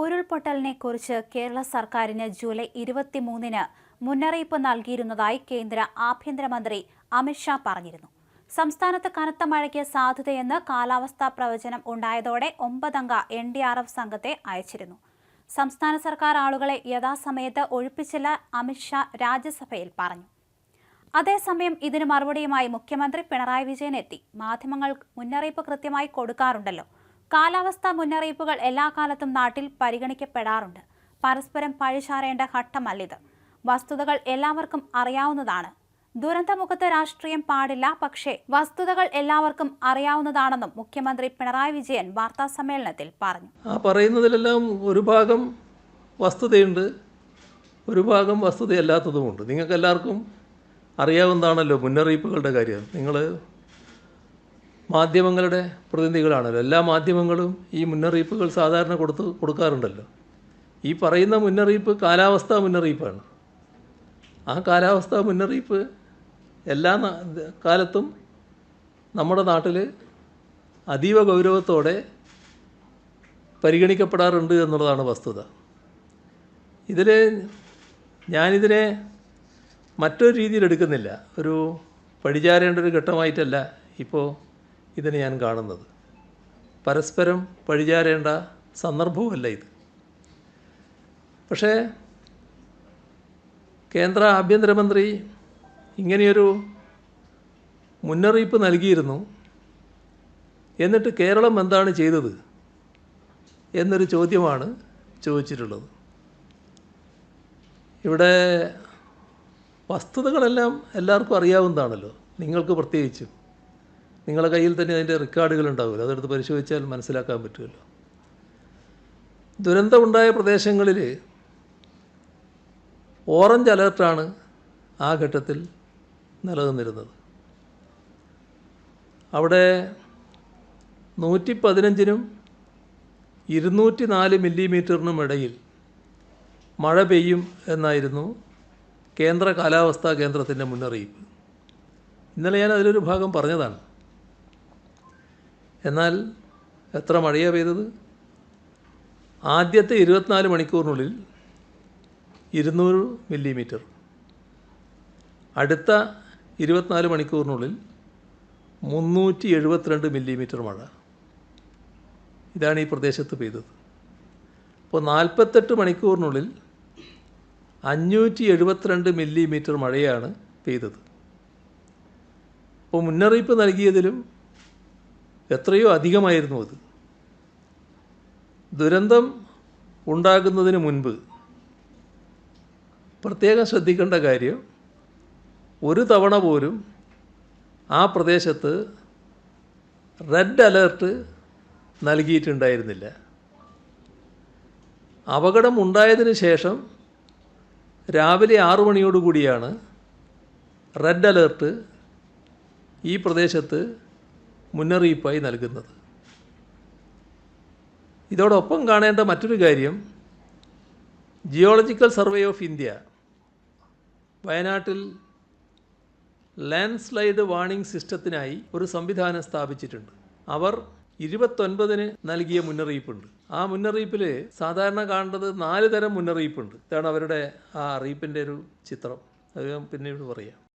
ഉരുൾപൊട്ടലിനെ കുറിച്ച് കേരള സർക്കാരിന് ജൂലൈ ഇരുപത്തിമൂന്നിന് മുന്നറിയിപ്പ് നൽകിയിരുന്നതായി കേന്ദ്ര ആഭ്യന്തരമന്ത്രി അമിത്ഷാ പറഞ്ഞിരുന്നു. സംസ്ഥാനത്ത് കനത്ത മഴയ്ക്ക് സാധ്യതയെന്ന് കാലാവസ്ഥാ പ്രവചനം ഉണ്ടായതോടെ ഒമ്പതംഗ എൻ ഡി ആർ എഫ് സംഘത്തെ അയച്ചിരുന്നു. സംസ്ഥാന സർക്കാർ ആളുകളെ യഥാസമയത്ത് ഒഴിപ്പിച്ചില്ല അമിത്ഷാ രാജ്യസഭയിൽ പറഞ്ഞു. അതേസമയം ഇതിന് മറുപടിയുമായി മുഖ്യമന്ത്രി പിണറായി വിജയൻ എത്തി. മാധ്യമങ്ങൾ മുന്നറിയിപ്പ് കൃത്യമായി കൊടുക്കാറുണ്ടല്ലോ. കാലാവസ്ഥാ മുന്നറിയിപ്പുകൾ എല്ലാ കാലത്തും നാട്ടിൽ പരിഗണിക്കപ്പെടാറുണ്ട്. പരസ്പരം പഴിചാരേണ്ട ഘട്ടമല്ലിത്. വസ്തുതകൾ എല്ലാവർക്കും അറിയാവുന്നതാണ്. ദുരന്തമുഖത്ത് രാഷ്ട്രീയം പാടില്ല പക്ഷേ വസ്തുതകൾ എല്ലാവർക്കും അറിയാവുന്നതാണെന്നും മുഖ്യമന്ത്രി പിണറായി വിജയൻ വാർത്താ സമ്മേളനത്തിൽ പറഞ്ഞു. ആ പറയുന്നതിലെല്ലാം ഒരു ഭാഗം വസ്തുതയുണ്ട് ഒരു ഭാഗം വസ്തുതയല്ലാത്തതുമുണ്ട്. നിങ്ങൾക്ക് എല്ലാവർക്കും അറിയാവുന്നതാണല്ലോ മുന്നറിയിപ്പുകളുടെ കാര്യം. നിങ്ങൾ മാധ്യമങ്ങളുടെ പ്രതിനിധികളാണല്ലോ. എല്ലാ മാധ്യമങ്ങളും ഈ മുന്നറിയിപ്പുകൾ സാധാരണ കൊടുത്ത് കൊടുക്കാറുണ്ടല്ലോ. ഈ പറയുന്ന മുന്നറിയിപ്പ് കാലാവസ്ഥാ മുന്നറിയിപ്പാണ്. ആ കാലാവസ്ഥാ മുന്നറിയിപ്പ് എല്ലാ കാലത്തും നമ്മുടെ നാട്ടിൽ അതീവ ഗൗരവത്തോടെ പരിഗണിക്കപ്പെടാറുണ്ട് എന്നുള്ളതാണ് വസ്തുത. ഇതിൽ ഞാനിതിനെ മറ്റൊരു രീതിയിൽ എടുക്കുന്നില്ല. ഒരു പഴിചാരേണ്ട ഒരു ഘട്ടമായിട്ടല്ല. ഇപ്പോൾ ഇതിനെ ഞാൻ കാണുന്നത്. പരസ്പരം പഴിചാരേണ്ട സന്ദർഭവുമല്ല ഇത്. പക്ഷേ കേന്ദ്ര ആഭ്യന്തരമന്ത്രി ഇങ്ങനെയൊരു മുന്നറിയിപ്പ് നൽകിയിരുന്നു. എന്നിട്ട് കേരളം എന്താണ് ചെയ്തത് എന്നൊരു ചോദ്യമാണ് ചോദിച്ചിട്ടുള്ളത്. ഇവിടെ വസ്തുതകളെല്ലാം എല്ലാവർക്കും അറിയാവുന്നതാണല്ലോ. നിങ്ങൾക്ക് പ്രത്യേകിച്ചും. നിങ്ങളുടെ കയ്യിൽ തന്നെ അതിന്റെ റെക്കോർഡുകൾ ഉണ്ടാവില്ല അതെടുത്ത് പരിശോധിച്ചാൽ മനസ്സിലാക്കാൻ പറ്റുമല്ലോ. ദുരന്തമുണ്ടായ പ്രദേശങ്ങളിൽ ഓറഞ്ച് അലേർട്ടാണ് ആ ഘട്ടത്തിൽ നിലനിന്നിരുന്നത്. അവിടെ നൂറ്റി പതിനഞ്ചിനും ഇരുന്നൂറ്റി നാല് മില്ലിമീറ്ററിനും ഇടയിൽ മഴ പെയ്യും എന്നായിരുന്നു കേന്ദ്ര കാലാവസ്ഥാ കേന്ദ്രത്തിന്റെ മുന്നറിയിപ്പ്. ഇന്നലെ ഞാൻ അതിലൊരു ഭാഗം പറഞ്ഞതാണ്. എന്നാൽ എത്ര മഴയാണ് പെയ്തത്? ആദ്യത്തെ ഇരുപത്തിനാല് മണിക്കൂറിനുള്ളിൽ ഇരുന്നൂറ് മില്ലിമീറ്റർ. അടുത്ത ഇരുപത്തിനാല് മണിക്കൂറിനുള്ളിൽ മുന്നൂറ്റി എഴുപത്തിരണ്ട് മില്ലിമീറ്റർ മഴ. ഇതാണ് ഈ പ്രദേശത്ത് പെയ്തത്. അപ്പോൾ നാൽപ്പത്തെട്ട് മണിക്കൂറിനുള്ളിൽ അഞ്ഞൂറ്റി എഴുപത്തിരണ്ട് മില്ലിമീറ്റർ മഴയാണ് പെയ്തത്. അപ്പോൾ മുന്നറിയിപ്പ് നൽകിയതിലും എത്രയോ അധികമായിരുന്നു അത്. ദുരന്തം ഉണ്ടാകുന്നതിന് മുൻപ് പ്രത്യേകം ശ്രദ്ധിക്കേണ്ട കാര്യം ഒരു തവണ പോലും ആ പ്രദേശത്ത് റെഡ് അലേർട്ട് നൽകിയിട്ടുണ്ടായിരുന്നില്ല. അപകടം ഉണ്ടായതിന് ശേഷം രാവിലെ ആറു മണിയോടുകൂടിയാണ് റെഡ് അലേർട്ട് ഈ പ്രദേശത്ത് മുന്നറിയിപ്പായി നൽകുന്നത്. ഇതോടൊപ്പം കാണേണ്ട മറ്റൊരു കാര്യം ജിയോളജിക്കൽ സർവേ ഓഫ് ഇന്ത്യ വയനാട്ടിൽ ലാൻഡ് സ്ലൈഡ് വാണിംഗ് സിസ്റ്റത്തിനായി ഒരു സംവിധാനം സ്ഥാപിച്ചിട്ടുണ്ട്. അവർ ഇരുപത്തൊൻപതിന് നൽകിയ മുന്നറിയിപ്പുണ്ട്. ആ മുന്നറിയിപ്പിൽ സാധാരണ കാണേണ്ടത് നാല് തരം മുന്നറിയിപ്പുണ്ട്. ഇതാണ് അവരുടെ ആ അറിയിപ്പിന്റെ ഒരു ചിത്രം. അത് പിന്നീട് പറയാം.